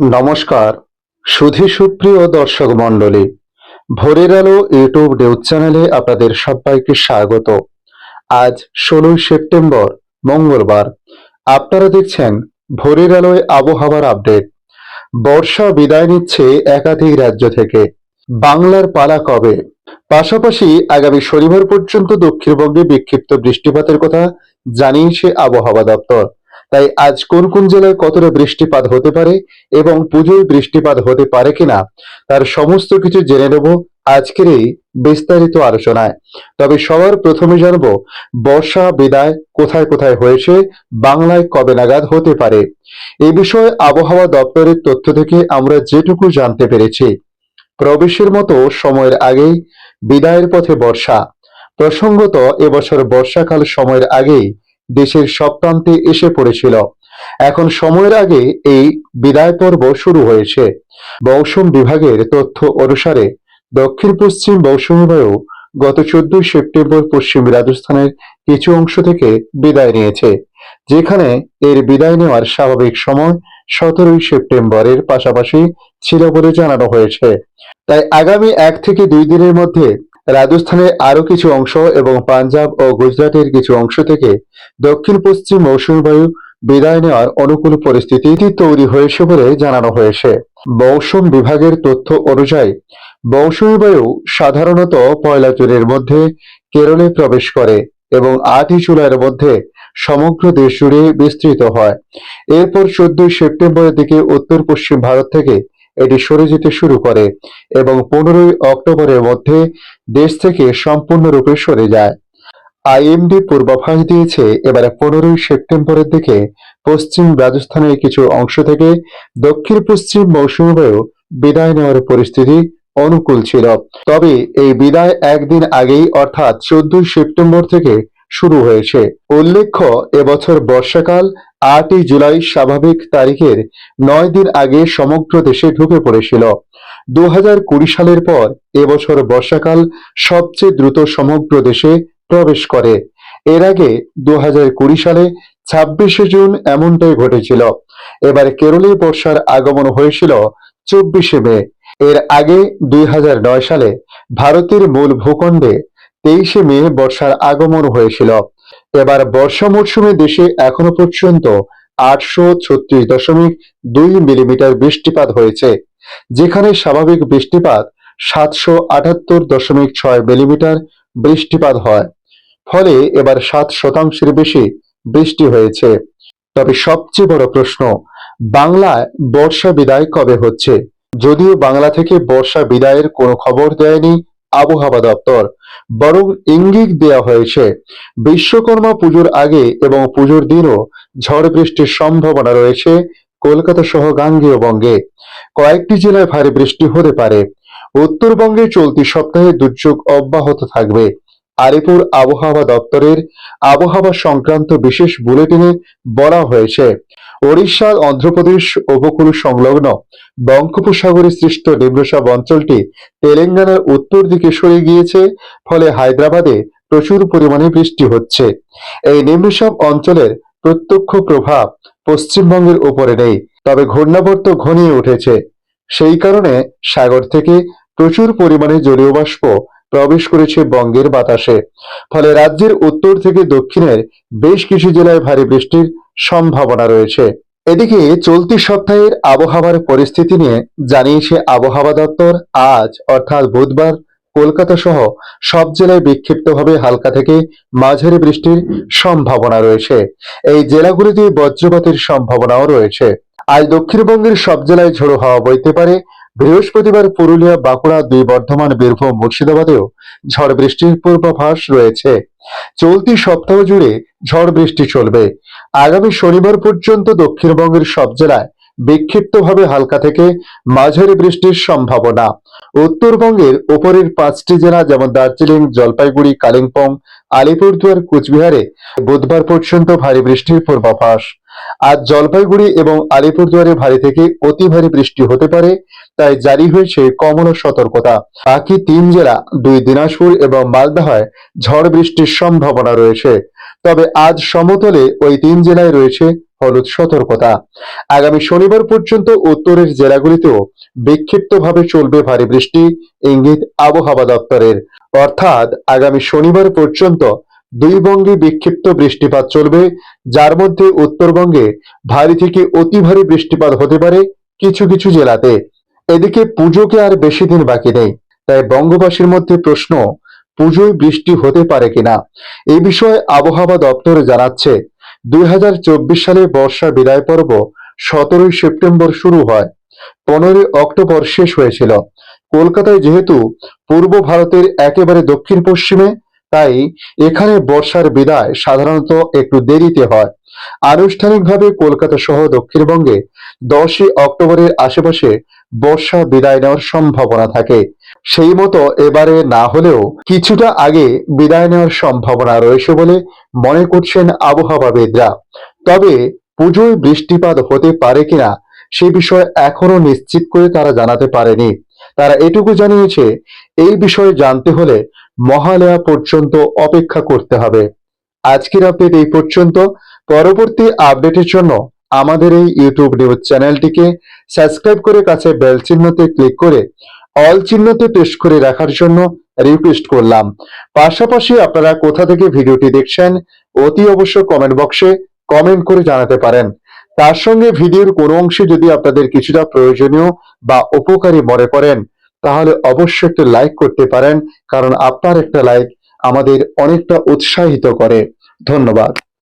নমস্কার, সুধী সুপ্রিয় দর্শক মণ্ডলী, ভোরের আলো ইউটিউব নিউজ চ্যানেলে আপনাদের সবাইকে স্বাগত। আজ ষোলোই সেপ্টেম্বর, মঙ্গলবার। আপনারা দেখছেন ভোরের আলোয় আবহাওয়ার আপডেট। বর্ষা বিদায় নিচ্ছে একাধিক রাজ্য থেকে। বাংলার পালা কবে? পাশাপাশি আগামী শনিবার পর্যন্ত দক্ষিণবঙ্গে বিক্ষিপ্ত বৃষ্টিপাতের কথা জানিয়েছে আবহাওয়া দপ্তর। তাই আজ কোন কোন জেলায় কতটা বৃষ্টিপাত হতে পারে এবং পুজোয় বৃষ্টিপাত হতে পারে কিনা, তার সমস্ত কিছু জেনে নেব আজকের এই বিস্তারিত আলোচনায়। তবে সবার প্রথমে জানব, বর্ষা বিদায় কোথায় কোথায় হয়েছে, বাংলায় কবে নাগাদ হতে পারে? এ বিষয়ে আবহাওয়া দপ্তরের তথ্য থেকে আমরা যেটুকু জানতে পেরেছি। প্রবেশের মতো সময়ের আগেই বিদায়ের পথে বর্ষা। প্রসঙ্গত এবছর বর্ষাকাল সময়ের আগেই দেশের সব প্রান্তে এসে পড়েছিল। এখন সময়ের আগে এই বিদায় পর্ব শুরু হয়েছে। মৌসুম বিভাগের তথ্য অনুসারে দক্ষিণ পশ্চিম মৌসুমী বায়ু গত চোদ্দই সেপ্টেম্বর পশ্চিম রাজস্থানের কিছু অংশ থেকে বিদায় নিয়েছে, যেখানে এর বিদায় নেওয়ার স্বাভাবিক সময় সতেরোই সেপ্টেম্বরের পাশাপাশি ছিল বলে জানানো হয়েছে। তাই আগামী এক থেকে দুই দিনের মধ্যে রাজস্থানের আরও কিছু অংশ এবং পাঞ্জাব ও গুজরাটের কিছু অংশ থেকে দক্ষিণ পশ্চিম মৌসুমী বায়ু বিদায় নেওয়ার অনুকূল পরিস্থিতি তৈরি হয়েছে বলে জানানো হয়েছে। মৌসুম বিভাগের তথ্য অনুযায়ী, মৌসুমী বায়ু সাধারণত পয়লা জুনের মধ্যে কেরলে প্রবেশ করে এবং আটই জুলাইয়ের মধ্যে সমগ্র দেশ জুড়ে বিস্তৃত হয়। এরপর চোদ্দই সেপ্টেম্বরের দিকে উত্তর পশ্চিম ভারত থেকে এটি সরে যেতে শুরু করে এবং পনেরোই অক্টোবরের মধ্যে দেশ থেকে সম্পূর্ণরূপে সরে যায়। আইএমডি পূর্বাভাস দিয়েছে, এবারে পনেরোই সেপ্টেম্বরের দিকে পশ্চিম রাজস্থানের কিছু অংশ থেকে দক্ষিণ পশ্চিম মৌসুমী বায়ু বিদায় নেওয়ার পরিস্থিতি অনুকূল ছিল। তবে এই বিদায় একদিন আগেই, অর্থাৎ চোদ্দই সেপ্টেম্বর থেকে শুরু হয়েছে। উল্লেখ্য, এবছর বর্ষাকাল আটই জুলাই স্বাভাবিক তারিখের নয় দিন আগে সমগ্র দেশে ঢুকে পড়েছিল। দু সালের পর এবছর বর্ষাকাল সবচেয়ে দ্রুত সমগ্র দেশে প্রবেশ করে। এর আগে দু সালে ছাব্বিশে জুন এমনটাই ঘটেছিল। এবার কেরলে বর্ষার আগমন হয়েছিল চব্বিশে মে। এর আগে দুই হাজার নয় সালে ভারতের মূল ভূখণ্ডে তেইশে মে বর্ষার আগমন হয়েছিল। এবার বর্ষা মরশুমে দেশে এখনও পর্যন্ত আটশো ছত্রিশ দশমিক দুই মিলিমিটার বৃষ্টিপাত হয়েছে, যেখানে স্বাভাবিক বৃষ্টিপাত সাতশো আটাত্তর দশমিক ছয় মিলিমিটার বৃষ্টিপাত হয়। ফলে এবার সাত শতাংশের বেশি বৃষ্টি হয়েছে। তবে সবচেয়ে বড় প্রশ্ন, বাংলায় বর্ষা বিদায় কবে হচ্ছে? যদিও বাংলা থেকে বর্ষা বিদায়ের কোনো খবর দেয়নি আবহাওয়া দপ্তর বরং ইঙ্গিত দেওয়া হয়েছে, বিশ্বকর্মা পুজোর আগে এবং পুজোর দিনও ঝড় বৃষ্টির সম্ভাবনা রয়েছে কলকাতা সহ গাঙ্গেয় বঙ্গে কয়েকটি জেলায় ভারী বৃষ্টি হতে পারে। উত্তরবঙ্গে চলতি সপ্তাহে দুর্যোগ অব্যাহত থাকবে। আলিপুর আবহাওয়া দপ্তরের আবহাওয়া সংক্রান্ত বিশেষ বুলেটিনে বলা হয়েছে ওড়িশা, অন্ধ্রপ্রদেশ উপকূল সংলগ্ন বঙ্গোপসাগরে সৃষ্ট নিম্নচাপ অঞ্চলটি তেলেঙ্গানার উত্তর দিকে সরে গিয়েছে, ফলে হায়দ্রাবাদে প্রচুর পরিমাণে বৃষ্টি হচ্ছে। এই নিম্নচাপ অঞ্চলের প্রত্যক্ষ প্রভাব পশ্চিমবঙ্গের উপরে নেই, তবে ঘূর্ণাবর্ত ঘনিয়ে উঠেছে। সেই কারণে সাগর থেকে প্রচুর পরিমাণে জলীয় বাষ্প প্রবেশ করেছে বঙ্গের বাতাসে, ফলে রাজ্যের উত্তর থেকে দক্ষিণের বেশ কিছু জেলায় ভারী বৃষ্টির সম্ভাবনা রয়েছে। এদিকে চলতি সপ্তাহের আবহাওয়ার পরিস্থিতি নিয়ে জানিয়েছে আবহাওয়া দপ্তর, আজ অর্থাৎ বুধবার কলকাতা সহ সব জেলায় বিক্ষিপ্তভাবে হালকা থেকে মাঝারি বৃষ্টির সম্ভাবনা রয়েছে। এই জেলাগুলিতে বজ্রপাতের সম্ভাবনাও রয়েছে। আজ দক্ষিণবঙ্গের সব জেলায় ঝোড়ো হাওয়া বইতে পারে। বৃহস্পতিবার পুরুলিয়া, বাঁকুড়া, দুই বর্ধমান, বীরভূম, মুর্শিদাবাদেও ঝড় বৃষ্টির পূর্বাভাস রয়েছে। চলতি সপ্তাহ জুড়ে ঝড় বৃষ্টি চলবে। আগামী শনিবার পর্যন্ত দক্ষিণবঙ্গের সব জেলায় বিক্ষিপ্তভাবে হালকা থেকে মাঝারি বৃষ্টির সম্ভাবনা। উত্তরবঙ্গের উপরের পাঁচটি জেলা যেমন দার্জিলিং, জলপাইগুড়ি, কালিম্পং, আলিপুরদুয়ার, কুচবিহারে বুধবার পর্যন্ত ভারী বৃষ্টির পূর্বাভাস। আজ জলপাইগুড়ি এবং আলিপুরদুয়ারে ভারী থেকে অতি ভারী বৃষ্টি হতে পারে, তাই জারি হয়েছে কমলা সতর্কতা। বাকি তিন জেলা, দুই দিনাজপুর এবং মালদহায় ঝড় বৃষ্টির সম্ভাবনা রয়েছে। তবে আজ সমতলে ওই তিন জেলায় রয়েছে হলুদ সতর্কতা। আগামী শনিবার পর্যন্ত উত্তরের জেলাগুলিতেও বিক্ষিপ্তভাবে চলবে ভারী বৃষ্টি, ইঙ্গিত আবহাওয়া দপ্তরের। অর্থাৎ আগামী শনিবার পর্যন্ত দুই বঙ্গে বিক্ষিপ্ত বৃষ্টিপাত চলবে, যার মধ্যে উত্তরবঙ্গে ভারী থেকে অতি ভারী বৃষ্টিপাত হতে পারে কিছু কিছু জেলাতে। এদিকে পুজোকে আর বেশি দিন বাকি নেই, তাই বঙ্গবাসীর মধ্যে প্রশ্ন পুজোয় বৃষ্টি হতে পারে কিনা? এ বিষয়ে আবহাওয়া দপ্তর জানাচ্ছে, দুই হাজার চব্বিশ সালে বর্ষা বিদায় পর্ব সতেরোই সেপ্টেম্বর শুরু হয়, পনেরোই অক্টোবর শেষ হয়েছিল। কলকাতায় যেহেতু পূর্ব ভারতের একেবারে দক্ষিণ পশ্চিমে তাই এখানে বর্ষার বিদায় সাধারণত একটু দেরিতে হয়। আনুষ্ঠানিকভাবে কলকাতা সহ দক্ষিণবঙ্গে দশই অক্টোবরের আশেপাশে বর্ষা বিদায় নেওয়ার সম্ভাবনা থাকে। সেই মতো এবারে না হলেও কিছুটা আগে বিদায় নেওয়ার সম্ভাবনা রয়েছে বলে মনে করছেন আবহাওয়াবিদরা তবে পুজোয় বৃষ্টিপাত হতে পারে কিনা সে বিষয়ে এখনও নিশ্চিত করে তারা জানাতে পারেনি। তারা এটুকু জানিয়েছে, এই বিষয়ে জানতে হলে মহালয়া পর্যন্ত অপেক্ষা করতে হবে। আজকের আপডেট এই পর্যন্ত। পরবর্তী আপডেটের জন্য আমাদের এই ইউটিউব নিউজ চ্যানেলটিকে সাবস্ক্রাইব করে কাছে বেল চিহ্নতে ক্লিক করে অল চিহ্নতে প্রেস করে রাখার জন্য রিকোয়েস্ট করলাম। পাশাপাশি আপনারা কোথা থেকে ভিডিওটি দেখছেন, অতি অবশ্য কমেন্ট বক্সে কমেন্ট করে জানাতে পারেন। তার সঙ্গে ভিডিওর কোনো অংশে যদি আপনাদের কিছুটা প্রয়োজনীয় বা উপকারী মনে করেন, তাহলে অবশ্যই একটা লাইক করতে পারেন, কারণ আপনার একটা লাইক আমাদের অনেকটা উৎসাহিত করে। ধন্যবাদ।